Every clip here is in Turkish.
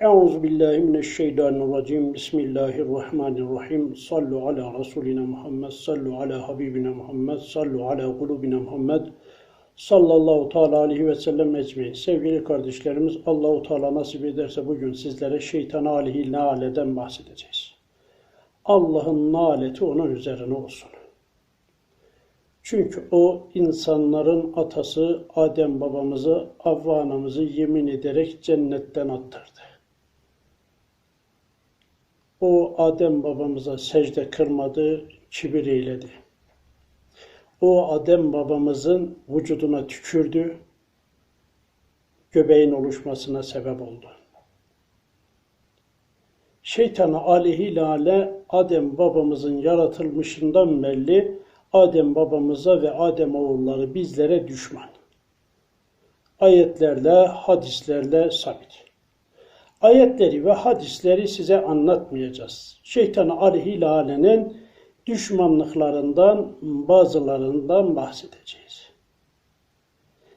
Euzu billahi mineşşeytanirracim. Bismillahirrahmanirrahim. Sallu ala Resulina Muhammed, sallu ala Habibina Muhammed, sallu ala kulubina Muhammed. Sallallahu teala aleyhi ve sellem ecmaîn. Sevgili kardeşlerimiz, Allahu Teala nasip ederse bugün sizlere şeytan aleyhi naleden bahsedeceğiz. Allah'ın naleti onun üzerine olsun. Çünkü o insanların atası Adem babamızı, Havva anamızı yemin ederek cennetten attırdı. O Adem babamıza secde kırmadı, kibir eyledi. O Adem babamızın vücuduna tükürdü, göbeğin oluşmasına sebep oldu. Şeytana aleyhilale Adem babamızın yaratılmışından belli Adem babamıza ve Adem oğulları bizlere düşman. Ayetlerle, hadislerle sabit. Ayetleri ve hadisleri size anlatmayacağız. Şeytan aleyhilale'nin düşmanlıklarından bazılarından bahsedeceğiz.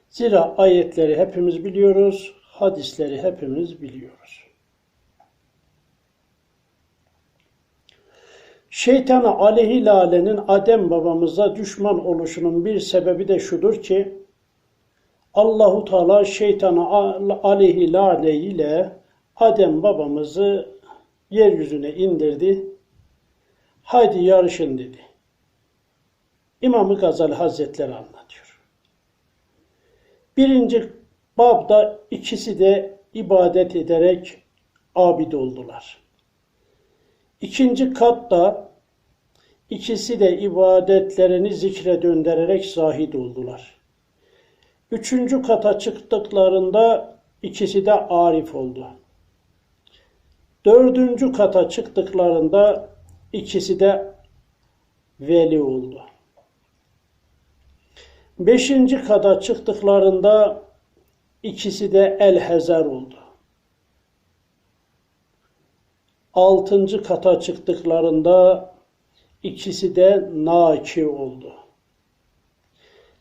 Zira ayetleri hepimiz biliyoruz, hadisleri hepimiz biliyoruz. Şeytana aleyhilale'nin Adem babamıza düşman oluşunun bir sebebi de şudur ki Allahu Teala şeytana aleyhilale ile Adem babamızı yeryüzüne indirdi. Haydi yarışın dedi. İmam-ı Gazali Hazretleri anlatıyor. Birinci babda ikisi de ibadet ederek abid oldular. İkinci katta ikisi de ibadetlerini zikre döndürerek zahid oldular. Üçüncü kata çıktıklarında ikisi de arif oldu. Dördüncü kata çıktıklarında ikisi de veli oldu. Beşinci kata çıktıklarında ikisi de elhezer oldu. Altıncı kata çıktıklarında ikisi de naki oldu.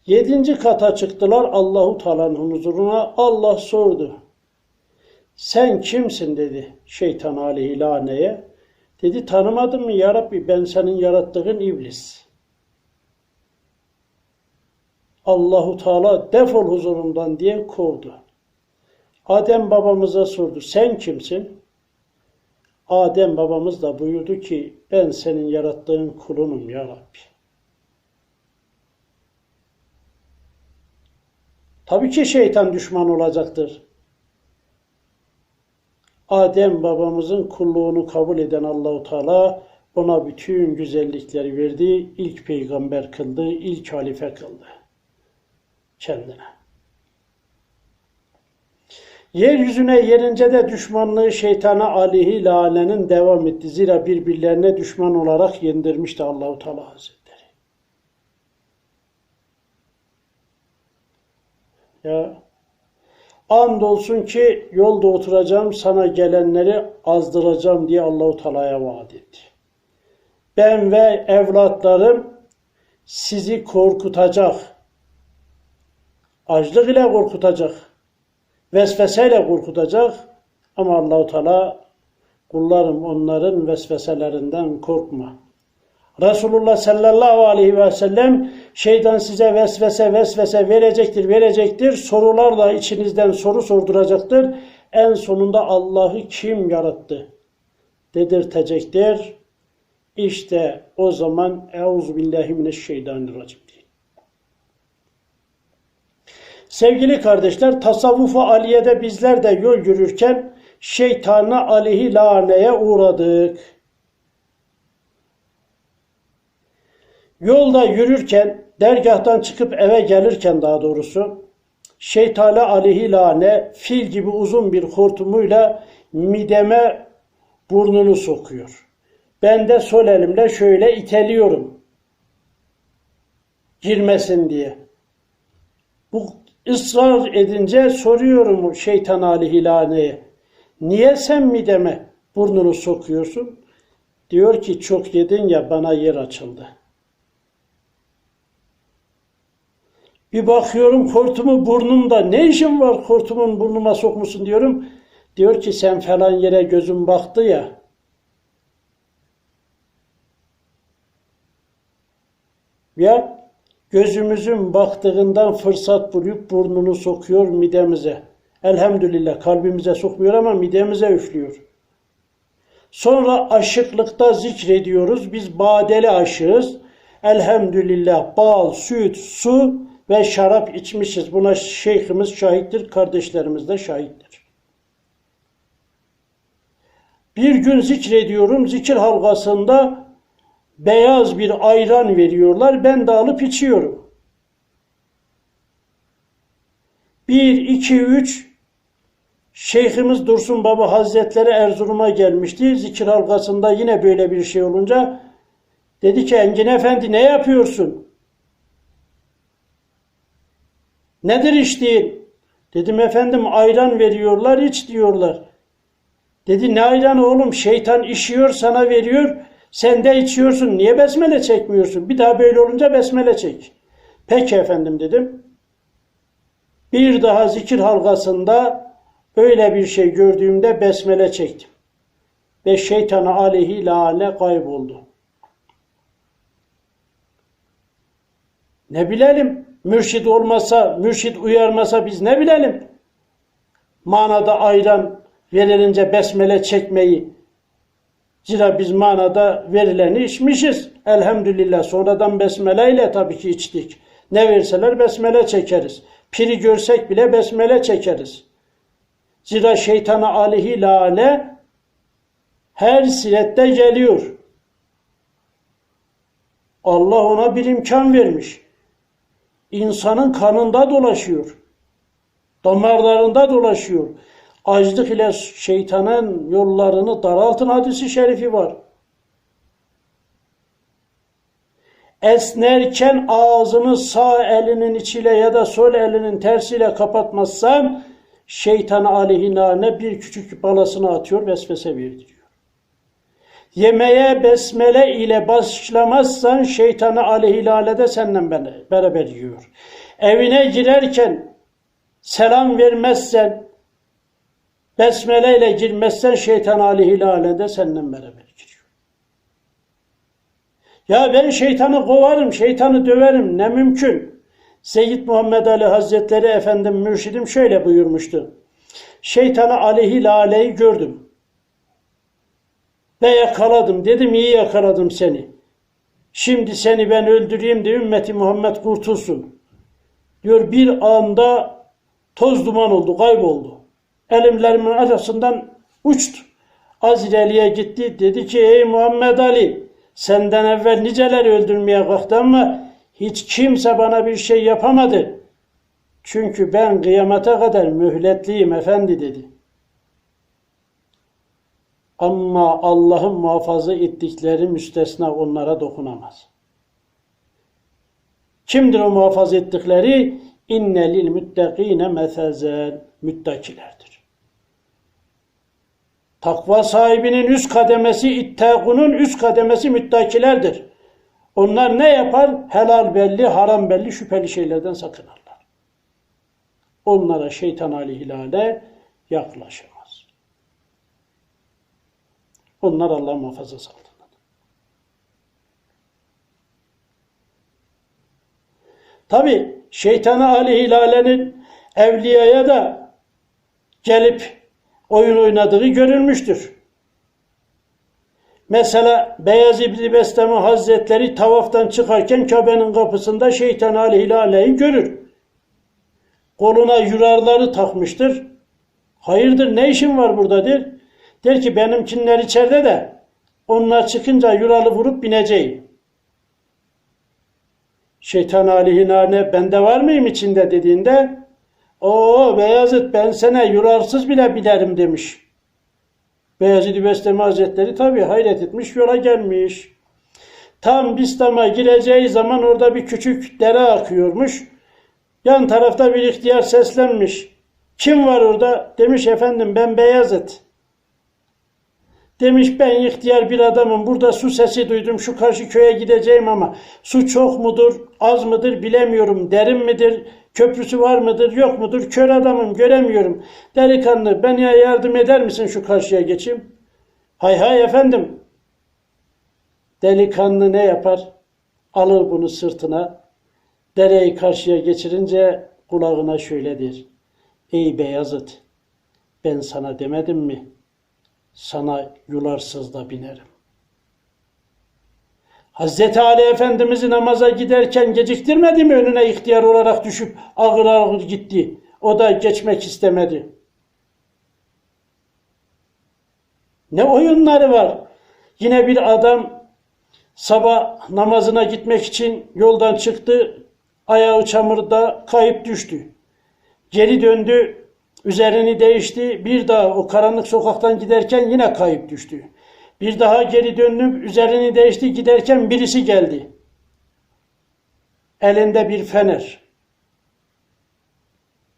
Yedinci kata çıktılar Allahu Teala'nın huzuruna. Allah sordu. Sen kimsin dedi şeytan aleyhilaneye. Dedi tanımadın mı ya Rabbi ben senin yarattığın iblis. Allahu Teala defol huzurumdan diye kovdu. Adem babamıza sordu. Sen kimsin? Adem babamız da buyurdu ki ben senin yarattığın kulunum ya Rabbi. Tabii ki şeytan düşman olacaktır. Adem babamızın kulluğunu kabul eden Allahu Teala ona bütün güzellikleri verdi. İlk peygamber kıldı, ilk halife kıldı kendine. Yeryüzüne yerince de düşmanlığı şeytana alihi lalenin devam etti. Zira birbirlerine düşman olarak yendirmişti Allahu Teala Hazretleri. Ya andolsun ki yolda oturacağım sana gelenleri azdıracağım diye Allahu Teala'ya vaat etti. Ben ve evlatlarım sizi korkutacak. Açlık ile korkutacak vesveseyle korkutacak ama Allahu Teala kullarım onların vesveselerinden korkma. Resulullah sallallahu aleyhi ve sellem şeytan size vesvese vesvese verecektir verecektir sorularla içinizden soru sorduracaktır. En sonunda Allah'ı kim yarattı dedirtecektir. İşte o zaman Euzubillahimineşşeytanirracim. Sevgili kardeşler, tasavvufu aliyede bizler de yol yürürken şeytana aleyhi laneye uğradık. Yolda yürürken, dergahtan çıkıp eve gelirken daha doğrusu, şeytana aleyhi lane fil gibi uzun bir hortumuyla mideme burnunu sokuyor. Ben de sol elimle şöyle iteliyorum. Girmesin diye. Bu ısrar edince soruyorum şeytan aleyhilaneye. Niye sen mi deme burnunu sokuyorsun? Diyor ki çok yedin ya bana yer açıldı. Bir bakıyorum hortumu burnumda. Ne işin var hortumun burnuma sokmuşsun diyorum. Diyor ki sen falan yere gözüm baktı ya. Ya gözümüzün baktığından fırsat bulup burnunu sokuyor midemize. Elhamdülillah kalbimize sokmuyor ama midemize üflüyor. Sonra aşıklıkta zikrediyoruz. Biz badeli aşığız. Elhamdülillah bal, süt, su ve şarap içmişiz. Buna şeyhimiz şahittir, kardeşlerimiz de şahittir. Bir gün zikrediyorum, zikir halkasında beyaz bir ayran veriyorlar. Ben de alıp içiyorum. Bir, iki, üç Şeyhimiz Dursun Baba Hazretleri Erzurum'a gelmişti. Zikir halkasında yine böyle bir şey olunca dedi ki Engin Efendi ne yapıyorsun? Nedir içtiğin? Dedim efendim ayran veriyorlar iç diyorlar. Dedi ne ayranı oğlum şeytan işiyor sana veriyor sen de içiyorsun niye besmele çekmiyorsun? Bir daha böyle olunca besmele çek. Peki efendim dedim. Bir daha zikir halkasında öyle bir şey gördüğümde besmele çektim. Ve şeytana aleyhi lale kayboldu. Ne bilelim? Mürşid olmasa, mürşid uyarmasa biz ne bilelim? Manada ayran verilince besmele çekmeyi. Zira biz manada verileni içmişiz. Elhamdülillah sonradan besmele ile tabii ki içtik. Ne verseler besmele çekeriz. Piri görsek bile besmele çekeriz. Zira şeytana aleyhi lale her sirette geliyor. Allah ona bir imkan vermiş. İnsanın kanında dolaşıyor. Damarlarında dolaşıyor. Açlık ile şeytanın yollarını daraltın hadisi şerifi var. Esnerken ağzını sağ elinin içiyle ya da sol elinin tersiyle kapatmazsan şeytan aleyhinane bir küçük balasını atıyor, vesvese verdiriyor. Yemeğe besmele ile başlamazsan şeytanı aleyhilale de senden beraber yiyor. Evine girerken selam vermezsen, besmele ile girmezsen şeytan aleyhilale de senden beraber giriyor. Ya ben şeytanı kovarım, şeytanı döverim ne mümkün. Seyyid Muhammed Ali Hazretleri Efendim mürşidim şöyle buyurmuştu. Şeytanı aleyhi laleyi gördüm. Ve yakaladım. Dedim iyi yakaladım seni. Şimdi seni ben öldüreyim de ümmeti Muhammed kurtulsun. Diyor bir anda toz duman oldu, kayboldu. Elimlerimin arasından uçtu. Azrail'e gitti. Dedi ki ey Muhammed Ali senden evvel niceler öldürmeye kalktı ama hiç kimse bana bir şey yapamadı. Çünkü ben kıyamete kadar mühletliyim efendi dedi. Ama Allah'ın muhafaza ettikleri müstesna onlara dokunamaz. Kimdir o muhafaza ettikleri? İnne lil müttekine mefezen müttakilerdir. Takva sahibinin üst kademesi, ittakunun üst kademesi müttakilerdir. Onlar ne yapar? Helal belli, haram belli, şüpheli şeylerden sakınarlar. Onlara şeytan aleyhilale yaklaşamaz. Onlar Allah muhafazası altındadır. Tabi şeytana aleyhilalenin evliyaya da gelip oyun oynadığı görülmüştür. Mesela Beyaz İbni Besleme Hazretleri tavaftan çıkarken Kabe'nin kapısında şeytan aleyhilaleyi görür. Koluna yurarları takmıştır. Hayırdır ne işin var burada der. Der ki benimkinler içeride de onlar çıkınca yuralı vurup bineceğim. Şeytan aleyhinane bende var mıyım içinde dediğinde o Beyazıt ben sana yurarsız bile bilerim demiş. Beyazıt Bestami Hazretleri tabi hayret etmiş yola gelmiş. Tam Bistam'a gireceği zaman orada bir küçük dere akıyormuş. Yan tarafta bir ihtiyar seslenmiş. Kim var orada? Demiş efendim ben Beyazıt. Demiş ben ihtiyar bir adamım. Burada su sesi duydum. Şu karşı köye gideceğim ama su çok mudur, az mıdır bilemiyorum. Derin midir, Köprüsü var mıdır, yok mudur? Kör adamım, göremiyorum. Delikanlı, bana yardım eder misin şu karşıya geçeyim? Hay hay efendim. Delikanlı ne yapar? Alır bunu sırtına. Dereyi karşıya geçirince kulağına şöyle der. Ey Beyazıt, ben sana demedim mi? Sana yularsız da binerim. Hazreti Ali Efendimiz'i namaza giderken geciktirmedi mi önüne ihtiyar olarak düşüp ağır ağır gitti. O da geçmek istemedi. Ne oyunları var. Yine bir adam sabah namazına gitmek için yoldan çıktı. Ayağı çamurda kayıp düştü. Geri döndü. Üzerini değişti. Bir daha o karanlık sokaktan giderken yine kayıp düştü. Bir daha geri döndüm. Üzerini değişti. Giderken birisi geldi. Elinde bir fener.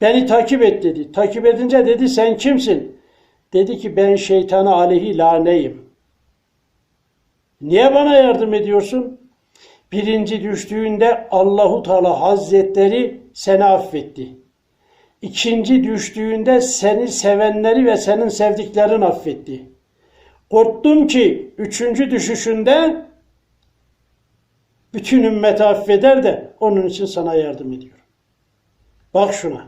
Beni takip et dedi. Takip edince dedi sen kimsin? Dedi ki ben şeytanı aleyhi laneyim. Niye bana yardım ediyorsun? Birinci düştüğünde Allahu Teala Hazretleri seni affetti. İkinci düştüğünde seni sevenleri ve senin sevdiklerin affetti. Korktum ki üçüncü düşüşünde bütün ümmeti affeder de onun için sana yardım ediyorum. Bak şuna.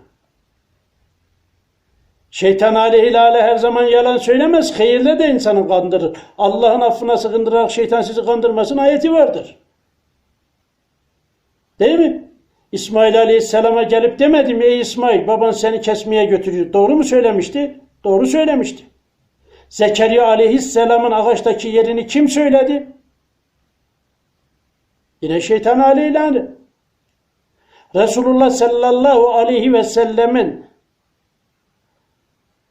Şeytan aleyhilale her zaman yalan söylemez. Hayırlı de insanı kandırır. Allah'ın affına sığındırarak şeytan sizi kandırmasın ayeti vardır. Değil mi? İsmail aleyhisselama gelip demedi mi? Ey İsmail baban seni kesmeye götürüyor. Doğru mu söylemişti? Doğru söylemişti. Zekeriya aleyhisselamın ağaçtaki yerini kim söyledi? Yine şeytan aleyhilale. Resulullah sallallahu aleyhi ve sellemin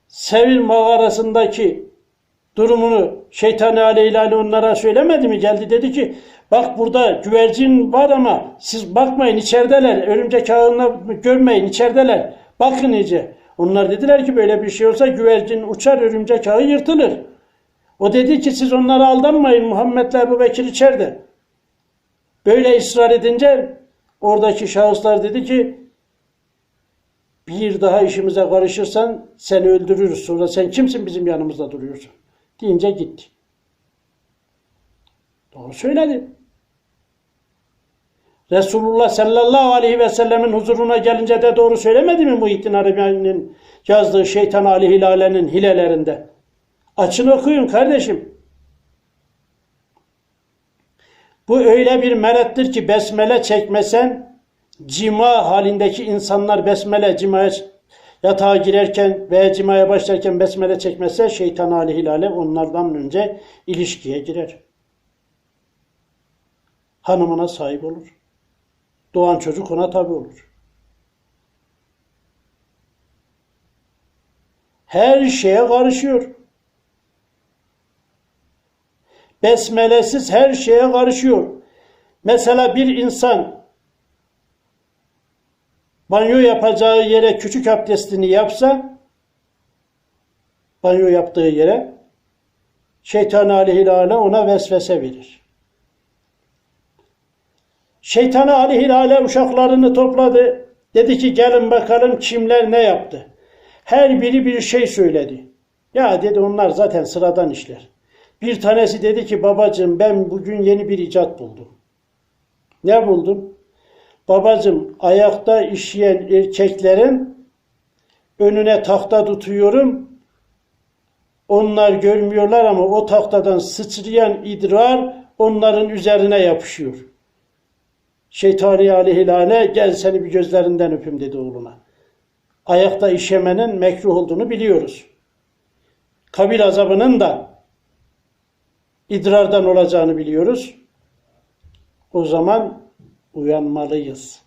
Sevil mağarasındaki durumunu şeytan aleyhilale onlara söylemedi mi? Geldi dedi ki bak burada güvercin var ama siz bakmayın içerideler. Örümcek ağını görmeyin içerideler. Bakın iyice. Onlar dediler ki böyle bir şey olsa güvercin uçar örümcek ağı yırtılır. O dedi ki siz onlara aldanmayın Muhammed'le Ebu Bekir içeride. Böyle ısrar edince oradaki şahıslar dedi ki bir daha işimize karışırsan seni öldürürüz. Sonra sen kimsin bizim yanımızda duruyorsun? Deyince gitti. Doğru söyledi. Resulullah sallallahu aleyhi ve sellemin huzuruna gelince de doğru söylemedi mi Muhittin Arabi'nin yazdığı şeytan aleyhilalenin hilelerinde? Açın okuyun kardeşim. Bu öyle bir merettir ki besmele çekmesen cima halindeki insanlar besmele cimaya yatağa girerken veya cimaya başlarken besmele çekmezse şeytan aleyhilale onlardan önce ilişkiye girer. Hanımına sahip olur. Doğan çocuk ona tabi olur. Her şeye karışıyor. Besmelesiz her şeye karışıyor. Mesela bir insan banyo yapacağı yere küçük abdestini yapsa banyo yaptığı yere şeytan aleyhilâle ona vesvese verir. Şeytanı aleyhilâle uşaklarını topladı. Dedi ki gelin bakalım kimler ne yaptı. Her biri bir şey söyledi. Ya dedi onlar zaten sıradan işler. Bir tanesi dedi ki babacığım ben bugün yeni bir icat buldum. Ne buldum? Babacığım ayakta işleyen erkeklerin önüne tahta tutuyorum. Onlar görmüyorlar ama o tahtadan sıçrayan idrar onların üzerine yapışıyor. Şeytani aleyhilane gel seni bir gözlerinden öpüm dedi oğluna. Ayakta işemenin mekruh olduğunu biliyoruz. Kabil azabının da idrardan olacağını biliyoruz. O zaman uyanmalıyız.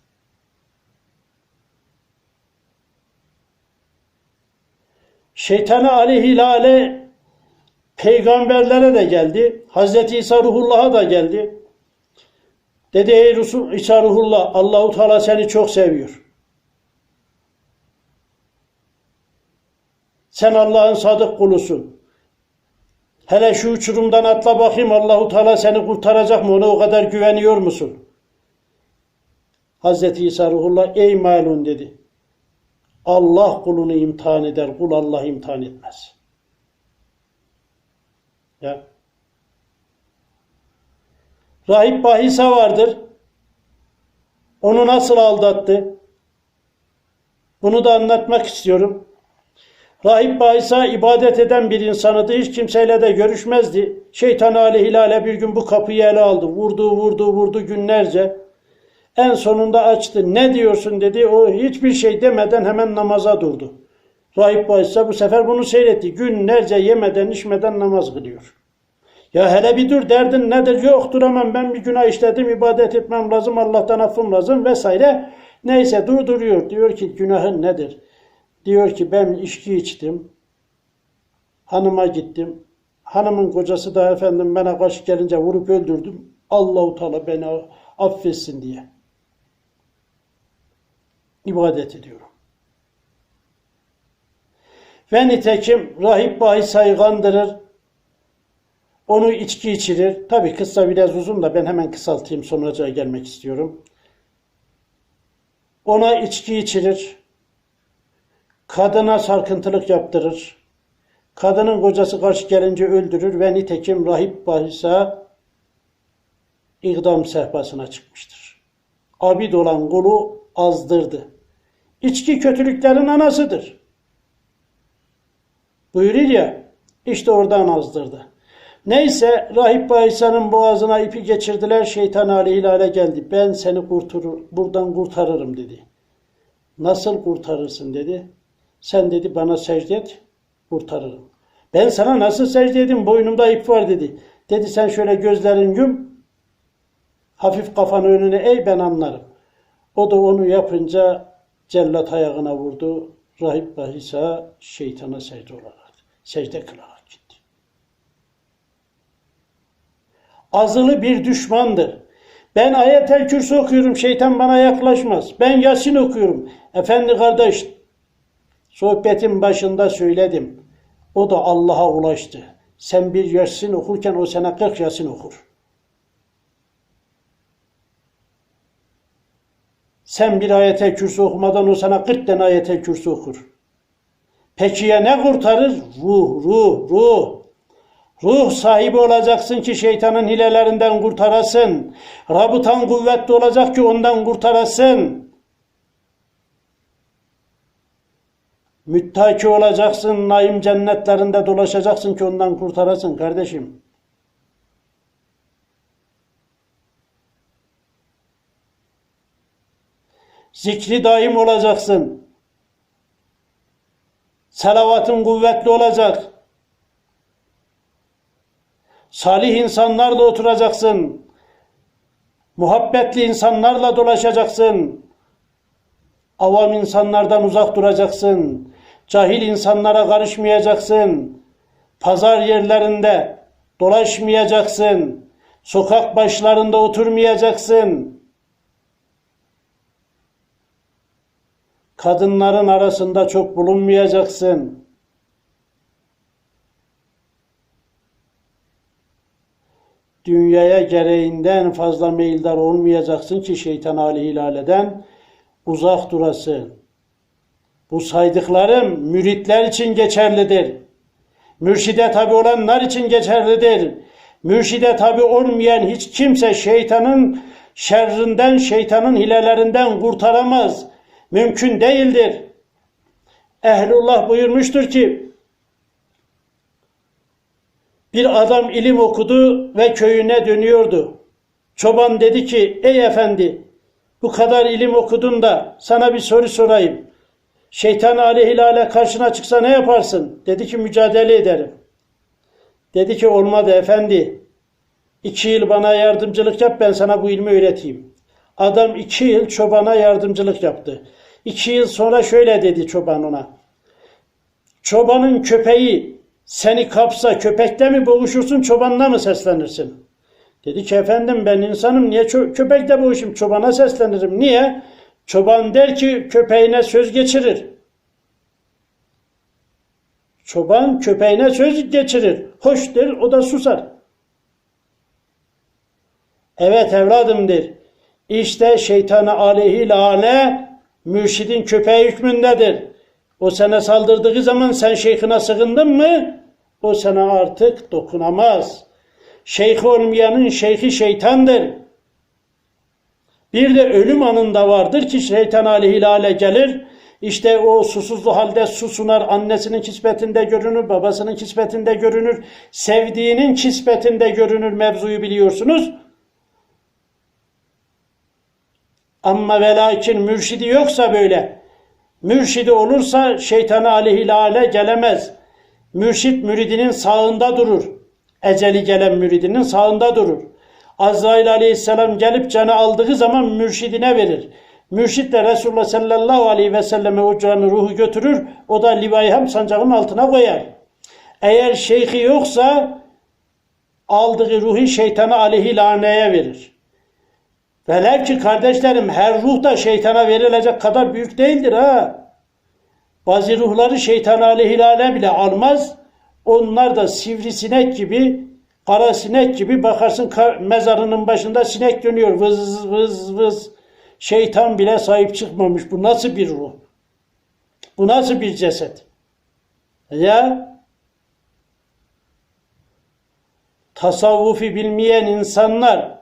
Şeytanı aleyhilale peygamberlere de geldi. Hazreti İsa ruhullah'a da geldi. Dedi ey Resul İsa ruhullah Allahu Teala seni çok seviyor. Sen Allah'ın sadık kulusun. Hele şu uçurumdan atla bakayım Allahu Teala seni kurtaracak mı? Ona o kadar güveniyor musun? Hazreti İsa ruhullah ey malun dedi. Allah kulunu imtihan eder, kul Allah imtihan etmez. Ya. Rahip Bahisa vardır. Onu nasıl aldattı? Bunu da anlatmak istiyorum. Rahip Bahisa ibadet eden bir insanıydı. Hiç kimseyle de görüşmezdi. Şeytan aleyhilale bir gün bu kapıyı ele aldı. Vurdu, vurdu, vurdu günlerce. En sonunda açtı. Ne diyorsun dedi. O hiçbir şey demeden hemen namaza durdu. Rahip Bahisa bu sefer bunu seyretti. Günlerce yemeden içmeden namaz kılıyor. Ya hele bir dur derdin nedir? Yok duramam ben bir günah işledim ibadet etmem lazım Allah'tan affım lazım vesaire. Neyse durduruyor. Diyor ki günahın nedir? Diyor ki ben içki içtim. Hanıma gittim. Hanımın kocası da efendim bana karşı gelince vurup öldürdüm. Allahu Teala beni affetsin diye. ibadet ediyorum. Ve nitekim rahip bahisayı kandırır. Onu içki içirir. Tabi kısa biraz uzun da ben hemen kısaltayım sonuca gelmek istiyorum. Ona içki içirir. Kadına sarkıntılık yaptırır. Kadının kocası karşı gelince öldürür ve nitekim rahip bahisa idam sehpasına çıkmıştır. Abid olan kulu azdırdı. İçki kötülüklerin anasıdır. Buyurur ya, işte oradan azdırdı. Neyse Rahip Bahisa'nın boğazına ipi geçirdiler. Şeytan aleyhilale geldi. Ben seni kurtarır, buradan kurtarırım dedi. Nasıl kurtarırsın dedi. Sen dedi bana secde et kurtarırım. Ben sana nasıl secde edeyim boynumda ip var dedi. Dedi sen şöyle gözlerin yum. Hafif kafanı önüne eğ ben anlarım. O da onu yapınca cellat ayağına vurdu. Rahip Bahisa şeytana secde olarak, secde kılarak gitti. Azılı bir düşmandır. Ben ayet-el kürsü okuyorum, şeytan bana yaklaşmaz. Ben Yasin okuyorum. Efendi kardeş, sohbetin başında söyledim. O da Allah'a ulaştı. Sen bir Yasin okurken o sana 40 Yasin okur. Sen bir ayet-el kürsü okumadan o sana 40 tane ayet-el kürsü okur. Peki ya ne kurtarır? Ruh, ruh, ruh. Ruh sahibi olacaksın ki şeytanın hilelerinden kurtarasın. Rabıtan kuvvetli olacak ki ondan kurtarasın. Müttaki olacaksın, naim cennetlerinde dolaşacaksın ki ondan kurtarasın kardeşim. Zikri daim olacaksın. Salavatın kuvvetli olacak. Salih insanlarla oturacaksın. Muhabbetli insanlarla dolaşacaksın. Avam insanlardan uzak duracaksın. Cahil insanlara karışmayacaksın. Pazar yerlerinde dolaşmayacaksın. Sokak başlarında oturmayacaksın. Kadınların arasında çok bulunmayacaksın. Dünyaya gereğinden fazla meyildar olmayacaksın ki şeytan aleyhilaleden uzak durasın. Bu saydıklarım müritler için geçerlidir. Mürşide tabi olanlar için geçerlidir. Mürşide tabi olmayan hiç kimse şeytanın şerrinden, şeytanın hilelerinden kurtaramaz. Mümkün değildir. Ehlullah buyurmuştur ki, bir adam ilim okudu ve köyüne dönüyordu. Çoban dedi ki, ey efendi bu kadar ilim okudun da sana bir soru sorayım. Şeytan aleyhilale karşına çıksa ne yaparsın? Dedi ki mücadele ederim. Dedi ki olmadı efendi. İki yıl bana yardımcılık yap ben sana bu ilmi öğreteyim. Adam iki yıl çobana yardımcılık yaptı. İki yıl sonra şöyle dedi çoban ona. Çobanın köpeği seni kapsa köpekle mi boğuşursun çobanla mı seslenirsin? Dedi ki efendim ben insanım niye köpekle boğuşayım çobana seslenirim. Niye? Çoban der ki köpeğine söz geçirir. Çoban köpeğine söz geçirir. Hoş der o da susar. Evet evladım der. İşte şeytana aleyhi lale mürşidin köpeği hükmündedir. O sana saldırdığı zaman sen şeyhine sığındın mı o sana artık dokunamaz. Şeyh olmayanın şeyhi şeytandır. Bir de ölüm anında vardır ki şeytan aleyhilale gelir. İşte o susuzlu halde susunar, annesinin kispetinde görünür, babasının kispetinde görünür, sevdiğinin kispetinde görünür mevzuyu biliyorsunuz. Ama ve lakin mürşidi yoksa böyle, mürşidi olursa şeytana aleyhilale gelemez. Mürşit müridinin sağında durur. Eceli gelen müridinin sağında durur. Azrail aleyhisselam gelip canı aldığı zaman mürşidine verir. Mürşit de Resulullah sallallahu aleyhi ve selleme o canı ruhu götürür. O da livayı hem sancağın altına koyar. Eğer şeyhi yoksa aldığı ruhu şeytana aleyhi laneye verir. Velev ki kardeşlerim her ruh da şeytana verilecek kadar büyük değildir ha. Bazı ruhları şeytan aleyhilale bile almaz. Onlar da sivrisinek gibi, kara sinek gibi bakarsın mezarının başında sinek dönüyor. Vız vız vız. Şeytan bile sahip çıkmamış. Bu nasıl bir ruh? Bu nasıl bir ceset? Ya tasavvufi bilmeyen insanlar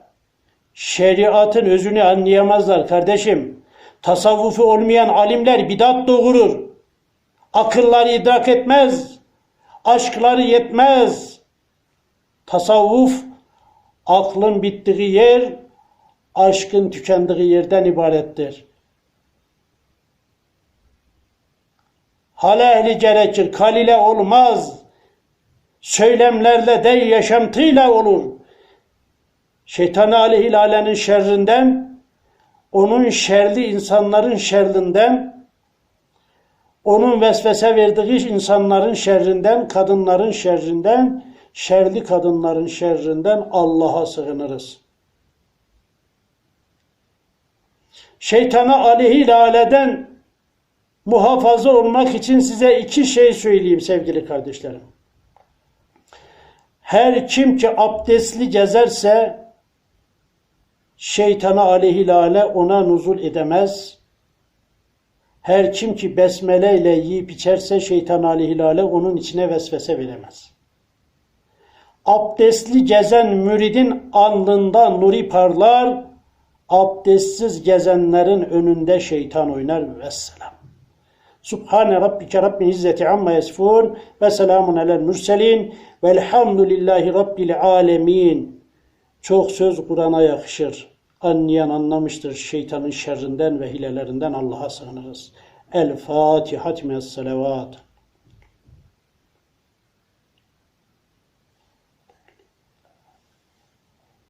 şeriatın özünü anlayamazlar kardeşim. Tasavvufu olmayan alimler bidat doğurur. Akılları idrak etmez. Aşkları yetmez. Tasavvuf aklın bittiği yer, aşkın tükendiği yerden ibarettir. Hal ehli gerekir, kalile olmaz. Söylemlerle de yaşantıyla olur. Şeytan aleyhilalenin şerrinden, onun şerli insanların şerrinden, onun vesvese verdiği insanların şerrinden, kadınların şerrinden, şerli kadınların şerrinden Allah'a sığınırız. Şeytana aleyhilaleden muhafaza olmak için size iki şey söyleyeyim sevgili kardeşlerim. Her kim ki abdestli gezerse şeytana aleyhilale ona nuzul edemez. Her kim ki besmele ile yiyip içerse şeytan aleyhilale onun içine vesvese veremez. Abdestli gezen müridin alnında nuri parlar, abdestsiz gezenlerin önünde şeytan oynar. Vesselam. Subhane Rabbike Rabbil İzzeti Amma Yasifun ve selamun alel mürselin velhamdülillahi Rabbil Alemin. Çok söz Kur'an'a yakışır. Anlayan anlamıştır şeytanın şerrinden ve hilelerinden Allah'a sığınırız. El Fatiha. Selavat.